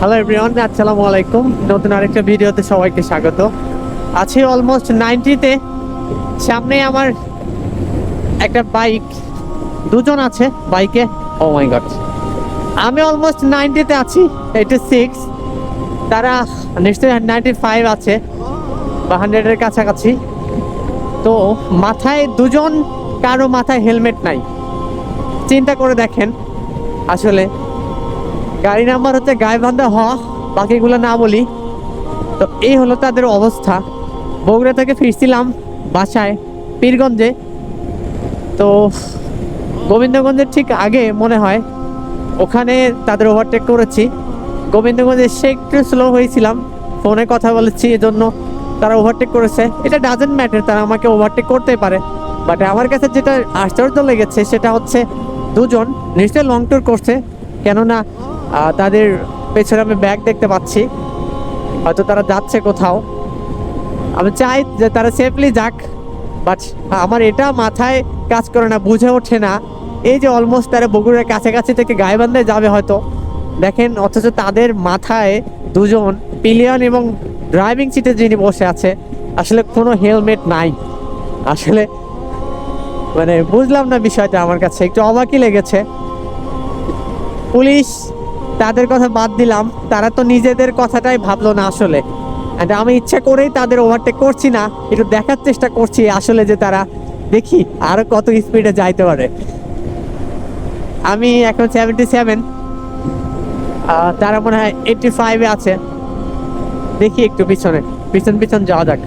Hello everyone আসসালামু আলাইকুম নতুন আরেকটা ভিডিওতে সবাইকে স্বাগত। আছি অলমোস্ট নাইনটিতে সামনে আমার একটা বাইক দুজন আছে বাইকে ও মাই গড আমি অলমোস্ট নাইনটিতে আছি। এইটি সিক্স তারা নিশ্চয়ই নাইনটি ফাইভ আছে। বা হান্ড্রেডের কাছাকাছি। তো মাথায় দুজন, কারও মাথায় হেলমেট নাই। চিন্তা করে দেখেন। আসলে গাড়ি নাম্বার হচ্ছে গায়ে গায়েবান্ধা হ, বাকিগুলো না বলি। তো এই হলো তাদের অবস্থা। বগুড়া থেকে ফিরছিলাম বাসায়, পীরগঞ্জে। তো গোবিন্দগঞ্জের ঠিক আগে মনে হয়, ওখানে তাদের ওভারটেক করেছি। গোবিন্দগঞ্জে এসে একটু স্লো হয়েছিলাম ফোনে কথা বলেছি, এজন্য তারা ওভারটেক করেছে। এটা ডাজেন্ট ম্যাটার তারা আমাকে ওভারটেক করতে পারে। বাট আমার কাছে যেটা আশ্চর্য লেগেছে, সেটা হচ্ছে দুজন, নিশ্চয়ই লং ট্যুর করছে। কেননা তাদের পেছনে আমি ব্যাগ দেখতে পাচ্ছি। হয়তো তারা যাচ্ছে কোথাও। আমি চাই যে তারা সেফলি যাক বাট আমার এটা মাথায় কাজ করে না, বুঝে ওঠে না। এই যে অলমোস্ট তারা বগুড়ার কাছাকাছি থেকে গায়েবান্ধায় যাবে হয়তো। দেখেন, অথচ তাদের মাথায় দুজন পিলিয়ন এবং ড্রাইভিং সিটে যিনি বসে আছে, আসলে কোনো হেলমেট নাই। আসলে মানে বুঝলাম না বিষয়টা আমার কাছে, একটু অবাকই লেগেছে। পুলিশ তাদের কথা বাদ দিলাম। তারা তো নিজেদের কথাটাই ভাবলো না আসলে। And আমি ইচ্ছা করেই তাদের ওভারটেক করছি না, একটু দেখার চেষ্টা করছি আসলে যে তারা দেখি আরও কত স্পিডে যাইতে পারে। আমি এখন সেভেন্টি সেভেন তারা মনে হয় এইটটি ফাইভে আছে। দেখি একটু পিছনে, পিছন পিছন যাওয়া যাক।